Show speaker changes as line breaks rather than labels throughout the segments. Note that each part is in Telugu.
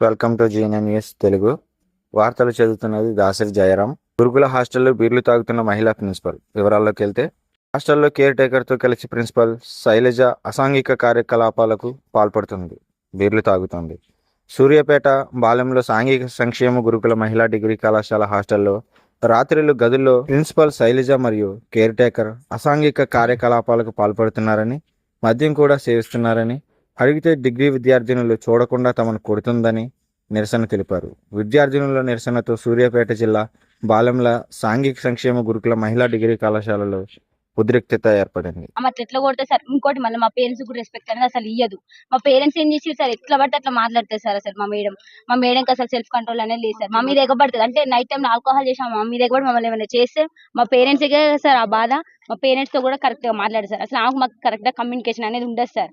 Welcome to GNN news Telugu. వార్తలు చదువుతున్నది దాసరి జయరాం. గురుకుల హాస్టల్లో బీర్లు తాగుతున్న మహిళా ప్రిన్సిపల్. వివరాల్లోకి వెళ్తే హాస్టల్లో కేర్ టేకర్తో కలిసి ప్రిన్సిపల్ శైలజ అసాంఘిక కార్యకలాపాలకు పాల్పడుతుంది. బీర్లు తాగుతుంది. సూర్యాపేట బాలెంలో సాంఘిక సంక్షేమ గురుకుల మహిళా డిగ్రీ కళాశాల హాస్టల్లో రాత్రిళ్ళు గదుల్లో ప్రిన్సిపల్ శైలజ మరియు కేర్ టేకర్ అసాంఘిక కార్యకలాపాలకు పాల్పడుతున్నారని మద్యం కూడా సేవిస్తున్నారని అడిగితే డిగ్రీ విద్యార్థినులు చూడకుండా తమను కొడుతుందని నిరసన తెలిపారు. విద్యార్థినుల నిరసనతో సూర్యాపేట జిల్లా బాలెంల సాంఘిక సంక్షేమ గురుకుల మహిళా డిగ్రీ కళాశాలలో ఉద్రిక్తత ఏర్పడింది.
అట్లా ఎట్లా కొడితే సార్? ఇంకోటి మళ్ళీ మా పేరెంట్స్ కూడా రెస్పెక్ట్ అనేది అసలు ఇయ్యదు. మా పేరెంట్స్ ఏం చేసి సార్? ఎట్లా పడితే అట్లా మాట్లాడతారు సార్ అసలు మా మేడం. మా మేడంకి అసలు సెల్ఫ్ కంట్రోల్ అనేది లేదు సార్. మా మీద ఎగబడుతుంది. అంటే నైట్ టైం ఆల్కహాల్ చేసాం మా మీద ఎగబడి మమ్మల్ని ఏమైనా చేస్తే మా పేరెంట్స్ సార్ ఆ బాధ? మా పేరెంట్స్తో కూడా కరెక్ట్గా మాట్లాడారు సార్. అసలు ఆమెకు మాకు కరెక్ట్గా కమ్యూనికేషన్ అనేది ఉండదు సార్.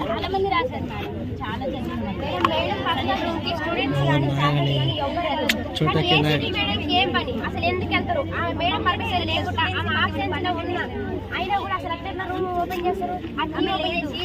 చాలా మంది రాశారు మేడం చాలా జరిగింది
స్టూడెంట్స్ కానీ ఫ్యాకల్టీ కానీ ఎవరు మేడంకి ఏం పని అసలు ఎందుకు వెళ్తారు ఆమె మేడం పర్మిషన్ లేకుండా ఆమె ఆబ్సెన్స్ ఉన్నా అయినా కూడా అసలు రూమ్ ఓపెన్ చేస్తారు ఓపెన్ చేసి